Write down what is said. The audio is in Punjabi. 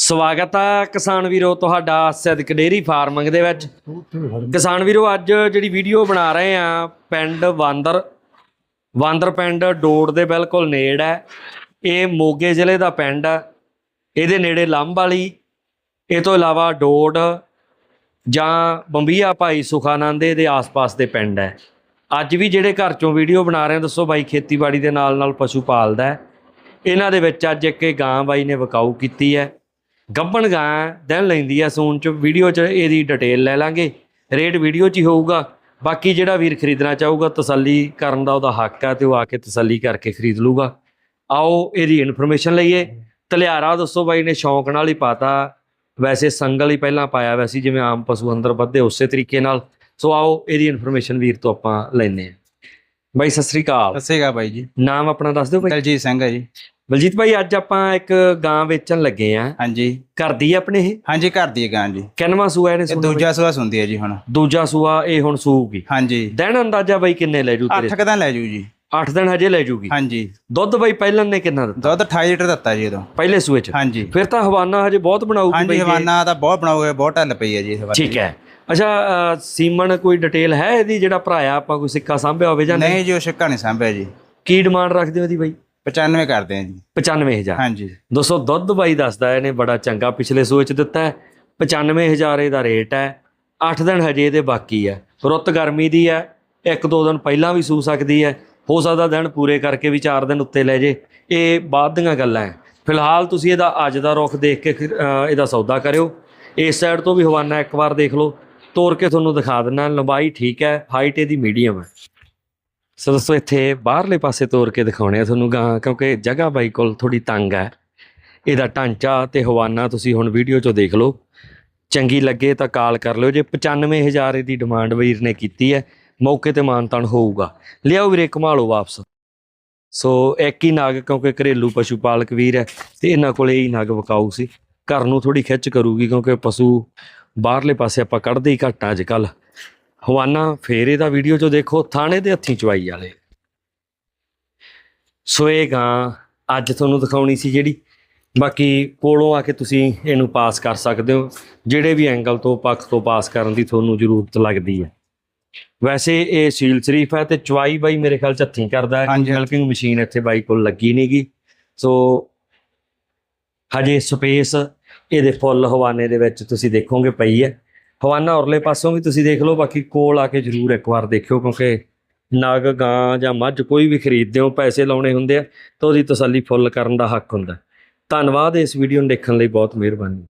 ਸਵਾਗਤ ਆ ਕਿਸਾਨ ਵੀਰੋ, ਤੁਹਾਡਾ ਸਿੱਧਕ ਡੇਰੀ ਫਾਰਮਿੰਗ ਦੇ ਵਿੱਚ। ਕਿਸਾਨ ਵੀਰੋ, ਅੱਜ ਜਿਹੜੀ ਵੀਡੀਓ ਬਣਾ ਰਹੇ ਆ, ਪਿੰਡ ਵਾਂਦਰ ਵਾਂਦਰ ਪਿੰਡ ਡੋੜ ਦੇ ਬਿਲਕੁਲ ਨੇੜ ਹੈ। ਇਹ ਮੋਗੇ ਜ਼ਿਲ੍ਹੇ ਦਾ ਪਿੰਡ ਹੈ। ਇਹਦੇ ਨੇੜੇ ਲੰਬ ਵਾਲੀ, ਇਹ ਤੋਂ ਇਲਾਵਾ ਡੋੜ ਜਾਂ ਬੰਬੀਆ ਭਾਈ ਸੁਖਾਨੰਦ ਦੇ ਆਸ-ਪਾਸ ਦੇ ਪਿੰਡ ਹੈ। ਅੱਜ ਵੀ ਜਿਹੜੇ ਘਰ ਚੋਂ ਵੀਡੀਓ ਬਣਾ ਰਹੇ ਆ, ਦੱਸੋ ਬਾਈ, ਖੇਤੀਬਾੜੀ ਦੇ ਨਾਲ ਨਾਲ ਪਸ਼ੂ ਪਾਲਦਾ ਹੈ। ਇਹਨਾਂ ਦੇ ਵਿੱਚ ਅੱਜ ਇੱਕ ਇਹ ਗਾਂ ਬਾਈ ਨੇ ਵਕਾਊ ਕੀਤੀ ਹੈ। ਗੱਬਣ ਗਾਂ ਦਿਨ ਲੈਂਦੀ ਆ ਸੂਣ ਚ ਵੀਡੀਓ ਚ ਇਹਦੀ ਡਿਟੇਲ ਲੈ ਲਾਂਗੇ। ਰੇਟ ਵੀਡੀਓ ਚ ਹੀ ਹੋਊਗਾ। ਬਾਕੀ ਜਿਹੜਾ ਵੀਰ ਖਰੀਦਣਾ ਚਾਹੂਗਾ ਤਸੱਲੀ ਕਰਨ ਦਾ ਉਹਦਾ ਹੱਕ ਹੈ ਤੇ ਉਹ ਆ ਕੇ ਤਸੱਲੀ ਕਰਕੇ ਖਰੀਦ ਲੂਗਾ। ਆਓ ਇਹਦੀ ਇਨਫੋਰਮੇਸ਼ਨ ਲਈਏ। ਤਲਿਆਰਾ ਦੱਸੋ ਬਾਈ ਨੇ ਸ਼ੌਂਕ ਨਾਲ ਹੀ ਪਾਤਾ। ਵੈਸੇ ਸੰਗਲ ਹੀ ਪਹਿਲਾਂ ਪਾਇਆ ਹੋਇਆ ਸੀ ਜਿਵੇਂ ਆਮ ਪਸ਼ੂ ਅੰਦਰ ਵੱਧਦੇ ਉਸੇ ਤਰੀਕੇ ਨਾਲ। ਸੋ ਆਓ ਇਹਦੀ ਇਨਫੋਰਮੇਸ਼ਨ ਵੀਰ ਤੋਂ ਆਪਾਂ ਲੈਨੇ ਆ ਬਾਈ ਸਤਿ ਸ੍ਰੀ ਅਕਾਲ। ਸਤਿ ਸ਼੍ਰੀ ਅਕਾਲ ਬਾਈ ਜੀ। ਨਾਮ ਆਪਣਾ ਦੱਸ ਦਿਓ ਬਾਈ। ਦਲਜੀਤ ਸਿੰਘ ਹੈ ਜੀ। ਬਲਜੀਤ ਭਾਈ ਅੱਜ ਆਪਾਂ ਇੱਕ ਗਾਂ ਵੇਚਣ ਲੱਗੇ ਆ। ਹਾਂਜੀ। ਘਰ ਦੀ ਆ ਆਪਣੇ ਇਹ? ਹਾਂਜੀ ਘਰ ਦੀ ਗਾਂ ਜੀ। ਕਿੰਨਵਾਂ ਸੂਆ ਇਹਨੇ ਇਹ ਦੂਜਾ ਸੂਆ ਸੁੰਦੀ ਹੈ ਜੀ ਹੁਣ। ਬਾਈ? ਦੂਜਾ ਸੂਆ ਇਹ ਹੁਣ ਸੂਊਗੀ। ਹਾਂਜੀ। ਦਿਨ ਅੰਦਾਜ਼ਾ ਬਾਈ ਕਿੰਨੇ ਲੈ ਜੂ ਤੇਰੇ ਅੱਠ ਕਦਾਂ ਲੈ ਜੂ ਜੀ। 8 ਦਿਨ ਹਜੇ ਲੈ ਜੂਗੀ। ਹਾਂਜੀ। ਦੁੱਧ ਬਾਈ ਪਹਿਲਾਂ ਨੇ ਕਿੰਨਾ ਦਿੱਤਾ? ਦੁੱਧ 28 ਲੀਟਰ ਦਿੱਤਾ ਜੀ ਉਦੋਂ ਪਹਿਲੇ ਸੂਏ ਚ? ਹਾਂਜੀ। ਫਿਰ ਤਾਂ ਹਵਾਨਾ ਹਜੇ ਬਹੁਤ ਬਣਾਊਗੀ ਹਾਂਜੀ ਬਾਈ ਜੇ- ਹਵਾਨਾ ਤਾਂ ਬਹੁਤ ਬਣਾਓਗੇ ਬਹੁਤ ਢੱਲ ਪਈ ਹੈ ਜੀ ਇਸ ਵਾਰ ਠੀਕ ਹੈ। ਅੱਛਾ ਅ, ਸੀਮਨ ਕੋਈ ਡਿਟੇਲ ਹੈ ਇਹਦੀ ਜਿਹੜਾ ਭਰਾਇਆ ਆਪਾਂ ਕੋਈ ਸਿੱਕਾ ਸਾਂਭਿਆ ਹੋਵੇ ਜਾਂ ਨਹੀਂ ਨਹੀਂ? ਜੀ ਉਹ ਛਿੱਕਾ ਨਹੀਂ ਸੰਭਿਆ ਜੀ। ਕੀ ਡਿਮਾਂਡ ਰੱਖਦੇ ਹੋ ਇਹਦੀ ਬਾਈ? 95 ਕਰਦੇ ਆ ਜੀ। 95000 ਹਾਂਜੀ। ਦੋਸਤੋ ਦੁੱਧ ਬਾਈ ਦੱਸਦਾ ਇਹਨੇ ਬੜਾ ਚੰਗਾ ਪਿਛਲੇ ਸੂਏ ਚ ਦਿੱਤਾ ਹੈ। 95000 ਇਹਦਾ ਰੇਟ ਹੈ। 8 ਦਿਨ ਹਜੇ ਇਹਦੇ ਬਾਕੀ ਹੈ। ਰੁੱਤ ਗਰਮੀ ਦੀ ਹੈ। ਇੱਕ ਦੋ ਦਿਨ ਪਹਿਲਾਂ ਵੀ ਸੂ ਸਕਦੀ ਹੈ। ਹੋ ਸਕਦਾ ਦਿਨ ਪੂਰੇ ਕਰਕੇ ਵੀ 4 ਦਿਨ ਉੱਤੇ ਲੈ ਜੇ। ਇਹ ਬਾਅਦ ਦੀਆਂ ਗੱਲਾਂ ਹੈ। ਫਿਲਹਾਲ ਤੁਸੀਂ ਇਹਦਾ ਅੱਜ ਦਾ ਰੁੱਖ ਦੇਖ ਕੇ ਇਹਦਾ ਸੌਦਾ ਕਰਿਓ। ਇਸ ਸਾਈਡ ਤੋਂ ਵੀ ਹਵਾਨਾ ਇੱਕ ਵਾਰ ਦੇਖ ਲਓ। ਤੋੜ ਕੇ ਤੁਹਾਨੂੰ ਦਿਖਾ ਦਿੰਨਾ ਲੰਬਾਈ ਠੀਕ ਹੈ। ਹਾਈਟ ਇਹਦੀ ਮੀਡੀਅਮ ਹੈ। ਸੋ ਦੋਸਤੋ, ਇੱਥੇ ਬਾਹਰਲੇ ਪਾਸੇ ਤੋਰ ਕੇ ਦਿਖਾਉਣੇ ਆ ਤੁਹਾਨੂੰ ਗਾਂ, ਕਿਉਂਕਿ ਜਗ੍ਹਾ ਬਾਈ ਕੋਲ ਥੋੜੀ ਤੰਗ ਹੈ। ਇਹਦਾ ਢਾਂਚਾ ਤੇ ਹਵਾਨਾ ਤੁਸੀਂ ਹੁਣ ਵੀਡੀਓ 'ਚੋਂ ਦੇਖ ਲਓ। ਚੰਗੀ ਲੱਗੇ ਤਾਂ ਕਾਲ ਕਰ ਲਿਓ। ਜੇ 95000 ਇਹਦੀ ਡਿਮਾਂਡ ਵੀਰ ਨੇ ਕੀਤੀ ਹੈ, ਮੌਕੇ ਤੇ ਮਾਨਤਾਨ ਹੋਊਗਾ। ਲਿਆਓ ਵੀਰੇ ਕਮਾ ਵਾਪਸ। ਸੋ ਇੱਕ ਹੀ ਨਾਗ, ਕਿਉਂਕਿ ਘਰੇਲੂ ਪਸ਼ੂ ਪਾਲਕ ਵੀਰ ਹੈ, ਤੇ ਇਹਨਾਂ ਕੋਲੇ ਹੀ ਨਾਗ ਵਕਾਊ ਸੀ। ਘਰ ਨੂੰ ਥੋੜੀ ਖਿੱਚ ਕਰੂਗੀ, ਕਿਉਂਕਿ ਪਸ਼ੂ ਬਾਹਰਲੇ ਪਾਸੇ ਆਪਾਂ ਕੱਢਦੇ ਹੀ ਘੱਟ ਅੱਜ ਕੱਲ ਹਵਾਨਾ ਫੇਰ ਇਹਦਾ ਵੀਡੀਓ 'ਚੋਂ ਦੇਖੋ ਥਾਣੇ ਦੇ ਹੱਥੀਂ ਚਵਾਈ ਵਾਲੇ। ਸੋ ਇਹ ਗਾਂ ਅੱਜ ਤੁਹਾਨੂੰ ਦਿਖਾਉਣੀ ਸੀ ਜਿਹੜੀ ਬਾਕੀ ਕੋਲੋਂ ਆ ਕੇ ਤੁਸੀਂ ਇਹਨੂੰ ਪਾਸ ਕਰ ਸਕਦੇ ਹੋ। ਜਿਹੜੇ ਵੀ ਐਂਗਲ ਤੋਂ ਪੱਖ ਤੋਂ ਪਾਸ ਕਰਨ ਦੀ ਤੁਹਾਨੂੰ ਜ਼ਰੂਰਤ ਲੱਗਦੀ ਹੈ। ਵੈਸੇ ਇਹ ਸੀਲ ਸ਼ਰੀਫ ਹੈ ਤੇ ਚਵਾਈ ਬਾਈ ਮੇਰੇ ਖਿਆਲ ਚ ਹੱਥੀਂ ਕਰਦਾ ਹੈ। ਮਿਲਕਿੰਗ ਮਸ਼ੀਨ ਇੱਥੇ ਬਾਈ ਕੋਲ ਲੱਗੀ ਨਹੀਂਗੀ ਸੋ ਹਜੇ ਸਪੇਸ ਇਹਦੇ ਫੁੱਲ ਹਵਾਨੇ ਦੇ ਵਿੱਚ ਤੁਸੀਂ ਦੇਖੋਗੇ ਪਈ ਹੈ। ਹਵਾਨਾ ਉਰਲੇ ਪਾਸੋਂ ਵੀ ਤੁਸੀਂ ਦੇਖ ਲਓ, ਬਾਕੀ ਕੋਲ ਆ ਕੇ ਜ਼ਰੂਰ ਇੱਕ ਵਾਰ ਦੇਖਿਓ, ਕਿਉਂਕਿ ਨਗ, ਗਾਂ ਜਾਂ ਮੱਝ ਕੋਈ ਵੀ ਖਰੀਦਦੇ ਹੋ, ਪੈਸੇ ਲਾਉਣੇ ਹੁੰਦੇ ਆ, ਤਾਂ ਉਹਦੀ ਤਸੱਲੀ ਫੁੱਲ ਕਰਨ ਦਾ ਹੱਕ ਹੁੰਦਾ। ਧੰਨਵਾਦ ਇਸ ਵੀਡੀਓ ਨੂੰ ਦੇਖਣ ਲਈ, ਬਹੁਤ ਮਿਹਰਬਾਨੀ।